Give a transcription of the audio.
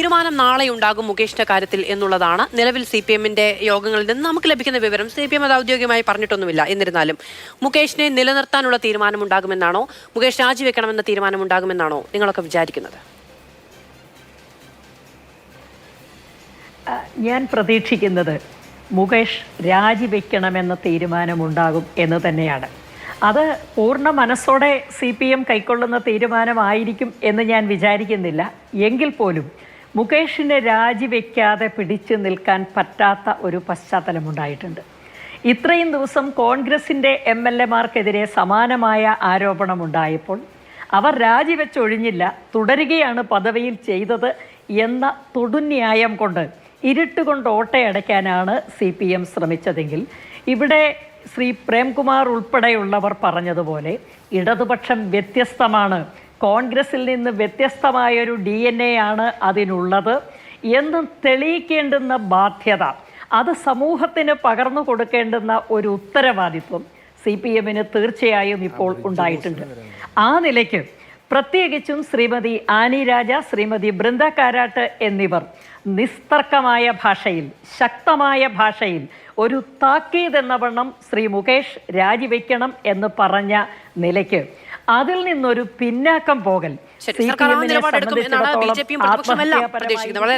തീരുമാനം നാളെ ഉണ്ടാകും മുകേഷിന്റെ കാര്യത്തിൽ എന്നുള്ളതാണ്. നിലവിൽ സി പി എമ്മിന്റെ യോഗങ്ങളിൽ നിന്ന് നമുക്ക് ലഭിക്കുന്ന വിവരം സി പി എം അത് ഔദ്യോഗികമായി പറഞ്ഞിട്ടൊന്നുമില്ല. എന്നിരുന്നാലും മുകേഷിനെ നിലനിർത്താനുള്ള തീരുമാനം ഉണ്ടാകുമെന്നാണോ? മുകേഷ് രാജിവെക്കണമെന്ന തീരുമാനം ഉണ്ടാകുമെന്നാണോ നിങ്ങളൊക്കെ വിചാരിക്കുന്നത്? ഞാൻ പ്രതീക്ഷിക്കുന്നത് മുകേഷ് രാജിവെക്കണമെന്ന തീരുമാനമുണ്ടാകും എന്ന് തന്നെയാണ്. അത് പൂർണ മനസ്സോടെ സി പി എം കൈക്കൊള്ളുന്ന തീരുമാനമായിരിക്കും എന്ന് ഞാൻ വിചാരിക്കുന്നില്ല. എങ്കിൽ പോലും മുകേഷിനെ രാജിവെക്കാതെ പിടിച്ചു നിൽക്കാൻ പറ്റാത്ത ഒരു പശ്ചാത്തലമുണ്ടായിട്ടുണ്ട്. ഇത്രയും ദിവസം കോൺഗ്രസിന്റെ എം എൽ എമാർക്കെതിരെ സമാനമായ ആരോപണമുണ്ടായപ്പോൾ അവർ രാജിവെച്ചൊഴിഞ്ഞില്ല തുടരുകയാണ് പദവിയിൽ ചെയ്തത് എന്ന തൊടുന്യായം കൊണ്ട് ഇരുട്ടുകൊണ്ട് ഓട്ടയടയ്ക്കാനാണ് സി പി എം ശ്രമിച്ചതെങ്കിൽ ഇവിടെ ശ്രീ പ്രേംകുമാർ ഉൾപ്പെടെയുള്ളവർ പറഞ്ഞതുപോലെ ഇടതുപക്ഷം വ്യത്യസ്തമാണ് കോൺഗ്രസിൽ നിന്ന് വ്യത്യസ്തമായൊരു ഡി എൻ എ ആണ് അതിനുള്ളത്. എന്ന് തെളിയിക്കേണ്ടുന്ന ബാധ്യത അത് സമൂഹത്തിന് പകർന്നു കൊടുക്കേണ്ടുന്ന ഒരു ഉത്തരവാദിത്വം സി പി എമ്മിന് തീർച്ചയായും ഇപ്പോൾ ഉണ്ടായിട്ടുണ്ട്. ആ നിലയ്ക്ക് പ്രത്യേകിച്ചും ശ്രീമതി ആനി രാജ ശ്രീമതി ബൃന്ദ കാരാട്ട് എന്നിവർ നിസ്തർക്കമായ ഭാഷയിൽ ശക്തമായ ഭാഷയിൽ ഒരു താക്കീതെന്ന വണ്ണം ശ്രീ മുകേഷ് രാജിവെക്കണം എന്ന് പറഞ്ഞ നിലയ്ക്ക് അതിൽ നിന്നൊരു പിന്നാക്കം പോകൽ. സംബന്ധിച്ചിടത്തോളം ആത്മഹത്യാപരമായി പ്രതീക്ഷിക്കുന്നത്. വളരെ